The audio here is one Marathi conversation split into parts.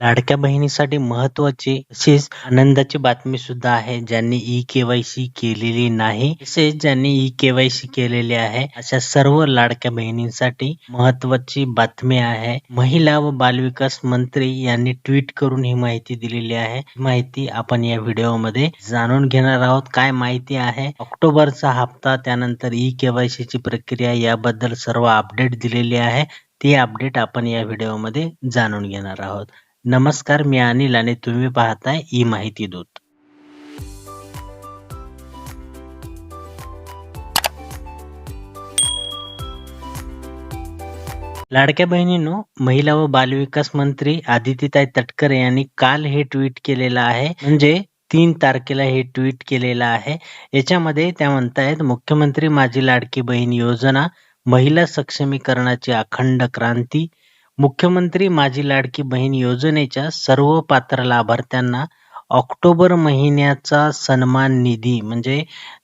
लाडक्या बहिणीसाठी महत्वाची तसेच आनंदाची बातमी सुद्धा आहे ज्यांनी ई केवायसी केलेली नाही. तसेच ज्यांनी ई केवायसी केलेली आहे अशा सर्व लाडक्या बहिणींसाठी महत्वाची बातमी आहे. महिला व बालविकास मंत्री यांनी ट्विट करून ही माहिती दिलेली आहे. माहिती आपण या व्हिडिओमध्ये जाणून घेणार आहोत. काय माहिती आहे? ऑक्टोबरचा हप्ता त्यानंतर ई केवायसी ची प्रक्रिया याबद्दल सर्व अपडेट दिलेली आहे. ती अपडेट आपण या व्हिडिओमध्ये जाणून घेणार आहोत. नमस्कार मी अनिल आणि तुम्ही पाहताय ई माहिती दूत. लाडक्या बहिणींनो महिला व बालविकास मंत्री आदितीताई तटकरे यांनी काल हे ट्विट केलेलं आहे. म्हणजे तीन तारखेला हे ट्विट केलेलं आहे. याच्यामध्ये त्या म्हणतायत मुख्यमंत्री माझी लाडकी बहीण योजना महिला सक्षमीकरणाची अखंड क्रांती मुख्यमंत्री माझी लाडकी बहीण योजनेच्या सर्व पात्र लाभार्थ्यांना ऑक्टोबर महिन्याचा सन्मान निधी म्हणजे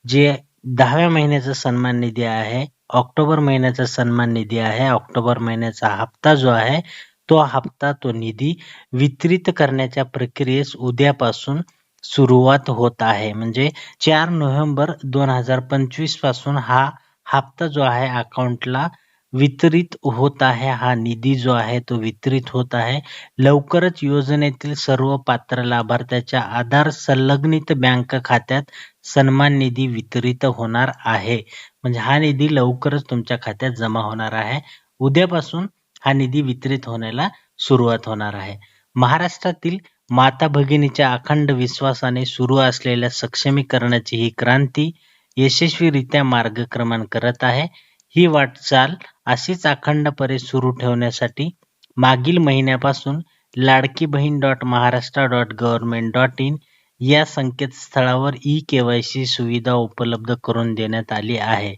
जे दहाव्या महिन्याचा सन्मान निधी आहे ऑक्टोबर महिन्याचा सन्मान निधी आहे ऑक्टोबर महिन्याचा हप्ता जो आहे तो हप्ता तो निधी वितरित करण्याच्या प्रक्रियेस उद्यापासून सुरुवात होत आहे. म्हणजे चार नोव्हेंबर दोन हजार पंचवीसपासून हा हप्ता जो आहे अकाउंटला वितरित होत आहे. हा निधी जो आहे तो वितरित होत आहे. लवकरच योजनेतील सर्व पात्र लाभार्थ्याच्या आधार संलग्नित बँक खात्यात सन्मान निधी वितरित होणार आहे. म्हणजे हा निधी लवकरच तुमच्या खात्यात जमा होणार आहे. उद्यापासून हा निधी वितरित होण्याला सुरुवात होणार आहे. महाराष्ट्रातील माता भगिनीच्या अखंड विश्वासाने सुरू असलेल्या सक्षमीकरणाची ही क्रांती यशस्वीरित्या मार्गक्रमण करत आहे. ही वाटचाल अशीच अखंडपणे सुरू ठेवण्यासाठी मागील महिन्यापासून Ladki Bahin dot Maharashtra dot government dot in या संकेतस्थळावर ई केवायसी सुविधा उपलब्ध करून देण्यात आली आहे.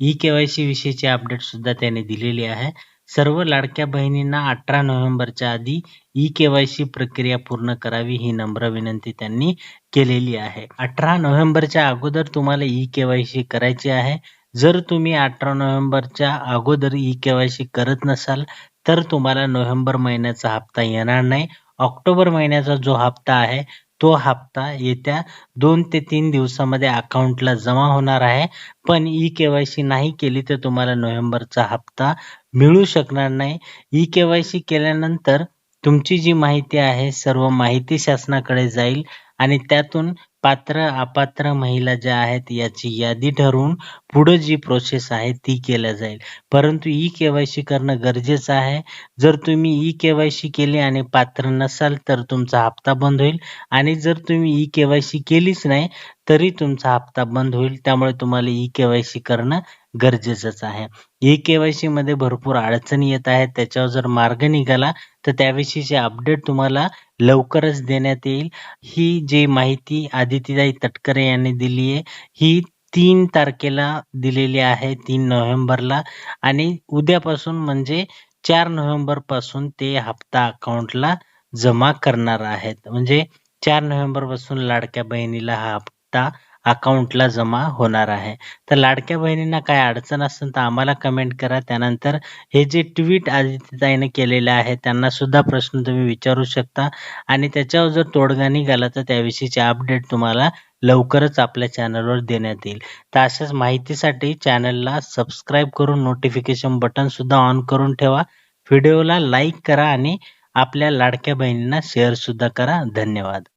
ई केवायसी विषयीची अपडेट सुद्धा त्यांनी दिलेली आहे. सर्व लाडक्या बहिणींना अठरा नोव्हेंबरच्या आधी ई केवायसी प्रक्रिया पूर्ण करावी ही नम्र विनंती त्यांनी केलेली आहे. अठरा नोव्हेंबरच्या अगोदर तुम्हाला ई केवायसी करायची आहे. जर तुम्ही अठरा नोव्हेंबरच्या अगोदर ई केवायसी करत नसाल तर तुम्हाला नोव्हेंबर महिन्याचा हप्ता येणार नाही. ऑक्टोबर महिन्याचा जो हप्ता आहे तो हप्ता येत्या दोन ते तीन दिवसामध्ये अकाउंटला जमा होणार आहे. पण ई केवायसी नाही केली तर तुम्हाला नोव्हेंबरचा हप्ता मिळू शकणार नाही. ई केवायसी केल्यानंतर तुमची जी माहिती आहे सर्व माहिती शासनाकडे जाईल. आणि त्यातून पात्र अपात्र महिला ज्या आहेत याची यादी ठरवून पुढे जी प्रोसेस आहे ती केल्या जाईल. परंतु ई केवायसी करणं गरजेचं आहे. जर तुम्ही ई केवायसी केली आणि पात्र नसाल तर तुमचा हप्ता बंद होईल. आणि जर तुम्ही ई केवायसी केलीच नाही तरी तुमचा हप्ता बंद होईल. त्यामुळे तुम्हाला ई केवायसी करणं गरजेचंच आहे. ई केवायसी मध्ये भरपूर अडचणी येत आहेत. त्याच्यावर जर मार्ग निघाला तर त्याविषयीचे अपडेट तुम्हाला लवकरच देण्यात येईल. ही जी माहिती आदितीताई तटकरे यांनी दिली आहे ही तीन तारखेला दिलेली आहे तीन नोव्हेंबरला. आणि उद्यापासून म्हणजे चार नोव्हेंबरपासून ते हप्ता अकाउंटला जमा करणार आहेत. म्हणजे चार नोव्हेंबरपासून लाडक्या बहिणीला हा हप्ता अकाउंटला जमा होणार आहे. तर लाडक्या बहिणींना काय अडचण असेल तर आम्हाला कमेंट करा. त्यानंतर हे जे ट्विट आदित्यताईने केलेले आहे त्यांना सुद्धा प्रश्न तुम्ही विचारू शकता. आणि त्याच्यावर जर तोडगा निघाला तर त्याविषयीचे अपडेट तुम्हाला लवकरच आपल्या चॅनलवर देण्यात येईल. तर अशाच माहितीसाठी चॅनलला सबस्क्राईब करून नोटिफिकेशन बटन सुद्धा ऑन करून ठेवा. व्हिडिओला लाईक करा आणि आपल्या लाडक्या बहिणींना शेअर सुद्धा करा. धन्यवाद.